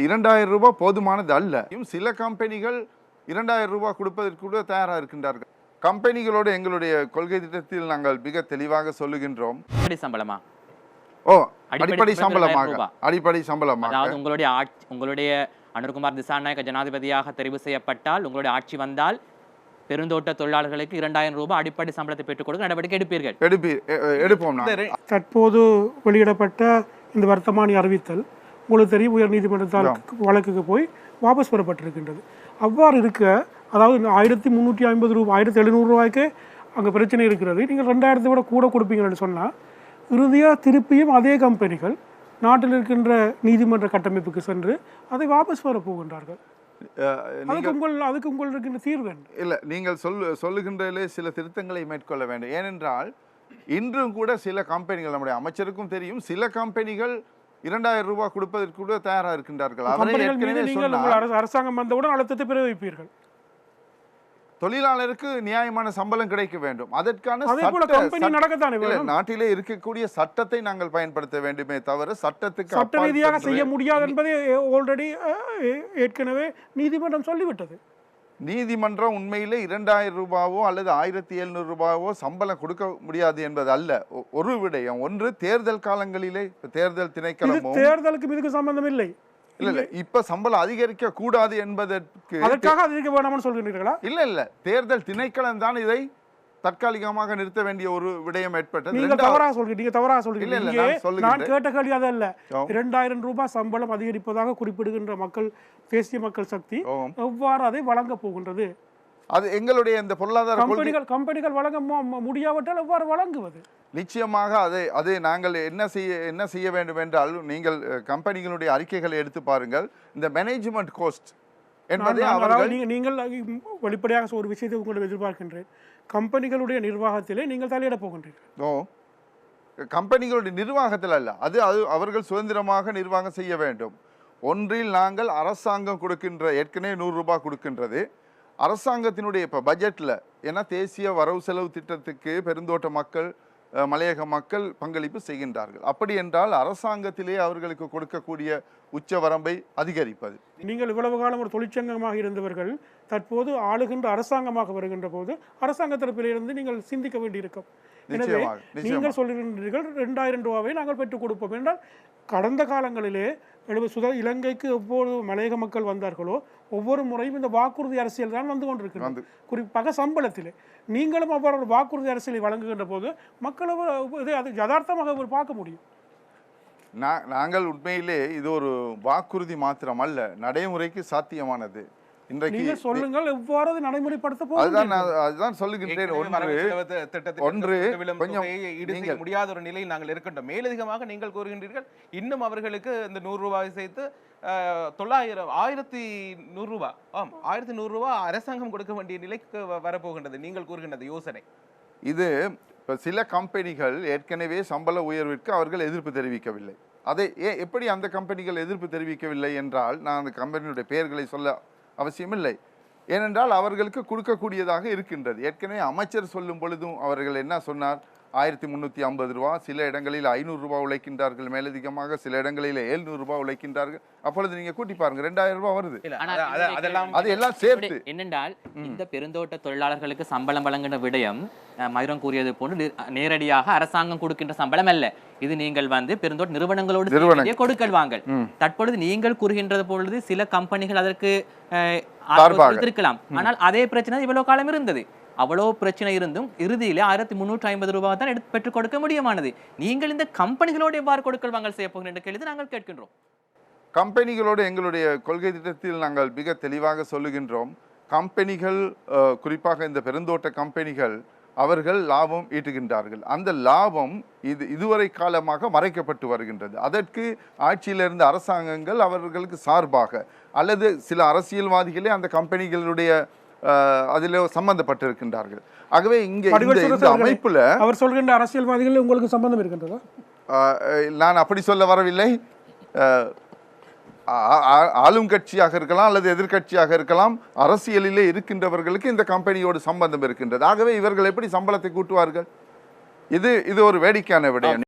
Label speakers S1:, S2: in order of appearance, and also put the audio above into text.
S1: இரண்டாயிரம் ரூபாய் போதுமானது அல்ல. இன்னும் சில கம்பெனிகள் இரண்டாயிரம் ரூபாய் கொடுப்பதற்கு கூட தயாராக இருக்கின்றார்கள். கம்பெனிகளோடு எங்களுடைய கொள்கை திட்டத்தில் நாங்கள் மிக தெளிவாக சொல்லுகின்றோம்.
S2: அடிப்படை சம்பளமா?
S1: ஓ
S2: அடிப்படை
S1: அடிப்படை
S2: சம்பளம்
S1: சம்பளமாக. அடிப்படை சம்பளமாக.
S2: அதாவது உங்களுடைய ஆட்சி உங்களுடைய அனுர்குமார் திசாநாயக்க ஜனாதிபதியாக தெரிவு செய்யப்பட்டால் உங்களுடைய ஆட்சி வந்தால் பெருந்தோட்ட தொழிலாளர்களுக்கு இரண்டாயிரம் ரூபாய் அடிப்படை சம்பளத்தை பெற்றுக் கொடுக்க நடவடிக்கை எடுப்பீர்கள்.
S1: எடுப்போம்.
S3: தற்போது வெளியிடப்பட்ட இந்த வர்த்தமானி அறிவித்தல் உங்களுக்கு தெரியும் உயர் நீதிமன்றத்தால் வழக்குக்கு போய் வாபஸ் பெறப்பட்டிருக்கின்றது. அவ்வாறு இருக்க அதாவது ஆயிரத்தி முந்நூற்றி ஐம்பது ரூபாய் ஆயிரத்தி எழுநூறு ரூபாய்க்கு அங்கே பிரச்சனை இருக்கிறது. நீங்கள் ரெண்டாயிரத்தை விட கூட கொடுப்பீங்கன்னு சொன்னால் இறுதியாக திருப்பியும் அதே கம்பெனிகள் நாட்டில் இருக்கின்ற நீதிமன்ற கட்டமைப்புக்கு சென்று அதை வாபஸ் பெற போகின்றார்கள் அதுக்கு உங்கள் அதுக்கு உங்கள் இருக்கின்ற தீர்வு
S1: இல்ல நீங்கள் சொல்லு சொல்லுகின்றதிலே சில திருத்தங்களை மேற்கொள்ள வேண்டும். ஏனென்றால் இன்றும் கூட சில கம்பெனிகள் நம்முடைய அமைச்சருக்கும் தெரியும் சில கம்பெனிகள் இரண்டாயிரம் ரூபாய் கொடுப்பதற்கு கூட தயாராக இருக்கின்றார்கள். அவரை
S3: அரசாங்கம் வந்தவுடன் அழுத்தத்தை பிரயோகிப்பீர்கள்
S1: தொழிலாளருக்கு நியாயமான சம்பளம் கிடைக்க வேண்டும். அதற்கான நாட்டிலே இருக்கக்கூடிய சட்டத்தை நாங்கள் பயன்படுத்த வேண்டுமே தவிர சட்டத்துக்கு
S3: சட்ட ரீதியாக செய்ய முடியாது என்பதை ஆல்ரெடி ஏற்கனவே நீதிமன்றம் சொல்லிவிட்டது.
S1: நீதிமன்றம் உண்மையிலே இரண்டாயிரம் ரூபாவோ அல்லது ஆயிரத்தி எழுநூறு ரூபாவோ சம்பளம் கொடுக்க முடியாது என்பது அல்ல. ஒரு விடயம். ஒன்று தேர்தல் காலங்களிலே தேர்தல்
S3: இது
S1: திணைக்களமும்
S3: தேர்தலுக்கு இதுக்கு சம்பந்தம் இல்லை.
S1: இல்ல இல்ல. இப்ப சம்பளம் அதிகரிக்க கூடாது என்பதற்கு
S3: அதற்காக அது இருக்க வேணாம்னு சொல்கிறீர்களா?
S1: இல்ல இல்ல. தேர்தல் திணைக்களம் தான் இதை தற்காலிகமாக நிறுத்த வேண்டிய ஒரு விடயம் ஏற்பட்டது.
S3: நீங்க
S1: இல்ல,
S3: சொல்கிறீங்க
S1: இல்ல,
S3: இங்கே
S1: நான்
S3: கேட்ட கேள்வி அதல்ல
S1: ஆம்.
S3: இரண்டாயிரம் ரூபாய் சம்பளம் அதிகரிப்பதாக குறிப்பிடுகின்ற மக்கள் தேசிய மக்கள் சக்தி. எவ்வாறு அதை வழங்க போகின்றது?
S1: அது எங்களுடைய இந்த பொருளாதார
S3: கம்பெனிகள் கம்பெனிகள் வழங்க முடியாவிட்டால் எவ்வாறு வழங்குவது?
S1: நிச்சயமாக அதை அது நாங்கள் என்ன செய்ய என்ன செய்ய வேண்டும் என்றால் நீங்கள் கம்பெனிகளுடைய அறிக்கைகளை எடுத்து பாருங்கள். இந்த மேனேஜ்மெண்ட் கோஸ்ட் என்பதை அவர்கள்
S3: நீங்கள் வெளிப்படையாக ஒரு விஷயத்தை உங்களை எதிர்பார்க்கின்றேன். கம்பெனிகளுடைய நிர்வாகத்திலே நீங்கள் தலையிட போகின்றீர்கள்.
S1: ஓ கம்பெனிகளுடைய நிர்வாகத்தில் அல்ல. அது அது அவர்கள் சுதந்திரமாக நிர்வாகம் செய்ய வேண்டும். ஒன்றில் நாங்கள் அரசாங்கம் கொடுக்கின்ற ஏற்கனவே நூறு ரூபாய் கொடுக்கின்றது. அரசாங்கத்தினுடைய இப்போ பட்ஜெட்டில் ஏன்னா தேசிய வரவு செலவு திட்டத்துக்கு பெருந்தோட்ட மக்கள் மலையக மக்கள் பங்களிப்பு செய்கின்றார்கள். அப்படி என்றால் அரசாங்கத்திலே அவர்களுக்கு கொடுக்கக்கூடிய உச்ச வரம்பை அதிகரிப்பது.
S3: நீங்கள் இவ்வளவு காலம் ஒரு தொழிற்சங்கமாக இருந்தவர்கள் தற்போது ஆளுகின்ற அரசாங்கமாக வருகின்ற போது அரசாங்க தரப்பிலிருந்து நீங்கள் சிந்திக்க வேண்டியிருக்கும். எனவே நீங்கள் சொல்லுகின்றீர்கள் ரெண்டாயிரம் ரூபாவை நாங்கள் பெற்றுக் கொடுப்போம். என்றால் கடந்த காலங்களிலே எழுபது சுத இலங்கைக்கு எப்போது மலையக மக்கள் வந்தார்களோ ஒவ்வொரு முறையும் இந்த வாக்குறுதி அரசியல் தான் வந்து கொண்டிருக்கிறது. குறிப்பாக சம்பளத்திலே. நீங்களும் அவ்வாறு ஒரு வாக்குறுதி அரசியலை வழங்குகின்ற போது மக்கள் இதை அது யதார்த்தமாக அவர் பார்க்க முடியும்.
S1: நாங்கள் உண்மையிலே இது ஒரு வாக்குறுதி மாத்திரம் அல்ல நடைமுறைக்கு சாத்தியமானது. இன்றைக்கு
S3: சொல்லுங்கள் எவ்வாறு நடைமுறைப்படுத்த
S1: அதுதான்
S3: போகிறீர்கள்?
S1: நான் அதுதான் சொல்லுகின்றேன் ஒன்று ஒன்று, கொஞ்சம்
S4: ஈடு முடியாத ஒரு நிலையில் நாங்கள் இருக்கின்றோம். மேலதிகமாக நீங்கள் கூறுகின்றீர்கள் இன்னும் அவர்களுக்கு இந்த நூறு ரூபாய் சேர்த்து தொள்ளாயிரம் ஆயிரத்தி நூறு ரூபாய் ஆம் ஆயிரத்தி நூறு ரூபாய் அரசாங்கம் கொடுக்க வேண்டிய நிலைக்கு வரப்போகின்றது நீங்கள் கூறுகின்றது யோசனை.
S1: இது இப்போ சில கம்பெனிகள் ஏற்கனவே சம்பள உயர்விற்கு அவர்கள் எதிர்ப்பு தெரிவிக்கவில்லை. அதை ஏ எப்படி அந்த கம்பெனிகள் எதிர்ப்பு தெரிவிக்கவில்லை என்றால் நான் அந்த கம்பெனியுடைய பெயர்களை சொல்ல அவசியமில்லை. ஏனென்றால் அவர்களுக்கு கொடுக்கக்கூடியதாக இருக்கின்றது. ஏற்கனவே அமைச்சர் சொல்லும் பொழுதும் அவர்கள் என்ன சொன்னார்? ஆயிரத்தி முந்நூற்றி ஐம்பது ரூபா சில இடங்களில் ஐநூறு ரூபாய் உழைக்கின்றார்கள் மேலதிகமாக சில இடங்களில் எழுநூறு ரூபாய் உழைக்கின்றார்கள். அப்பொழுது நீங்க கூட்டி பாருங்க ரெண்டாயிரம் ரூபாய் வருது.
S4: அதெல்லாம்
S1: அது எல்லாம் சேர்த்து.
S2: என்னென்றால் இந்த பெருந்தோட்ட தொழிலாளர்களுக்கு சம்பளம் வழங்குகின்ற விடயம் மயூரம் கூறியது போன்று நேரடியாக அரசாங்கம் கொடுக்கின்ற சம்பளம் அல்ல. இது நீங்கள் வந்து பெருந்தோட்ட நிறுவனங்களோடு கொடுக்கல் வாங்கல். தற்பொழுது நீங்கள் கூறுகின்றது பொழுது சில கம்பெனிகள் அதற்கு இருக்கலாம் ஆனால் அதே பிரச்சனை இவ்வளவு காலம் இருந்தது. அவ்வளோ பிரச்சனை இருந்தும் இறுதியில் ஆயிரத்தி முந்நூற்றி ஐம்பது ரூபாய் தான் எடுத்து பெற்றுக் கொடுக்க முடியுமானது? நீங்கள் இந்த கம்பெனிகளோடு எவ்வாறு கொடுக்கல் வாங்கல் செய்ய போகிறீர்கள் என்ற கேள்வி நாங்கள் கேட்கின்றோம்.
S1: கம்பெனிகளோடு எங்களுடைய கொள்கை திட்டத்தில் நாங்கள் மிக தெளிவாக சொல்லுகின்றோம். கம்பெனிகள் குறிப்பாக இந்த பெருந்தோட்ட கம்பெனிகள் அவர்கள் லாபம் ஈட்டுகின்றார்கள். அந்த லாபம் இது இதுவரை காலமாக மறைக்கப்பட்டு வருகின்றது. அதற்கு ஆட்சியில் இருந்த அரசாங்கங்கள் அவர்களுக்கு சார்பாக அல்லது சில அரசியல்வாதிகளே அந்த கம்பெனிகளுடைய அதில் சம்பந்தப்பட்டிருக்கின்றார்கள். ஆகவே இங்கே இந்த அமைப்புல
S3: அவர் சொல்கின்ற அரசியல்வாதிகள் உங்களுக்கு சம்பந்தம் இருக்கின்றதா?
S1: நான் அப்படி சொல்ல வரவில்லை. ஆளும் கட்சியாக இருக்கலாம் அல்லது எதிர்க்கட்சியாக இருக்கலாம் அரசியலிலே இருக்கின்றவர்களுக்கு இந்த கம்பெனியோடு சம்பந்தம் இருக்கின்றது. ஆகவே இவர்கள் எப்படி சம்பளத்தை கூட்டுவார்கள்? இது இது ஒரு வேடிக்கையான விடயம்.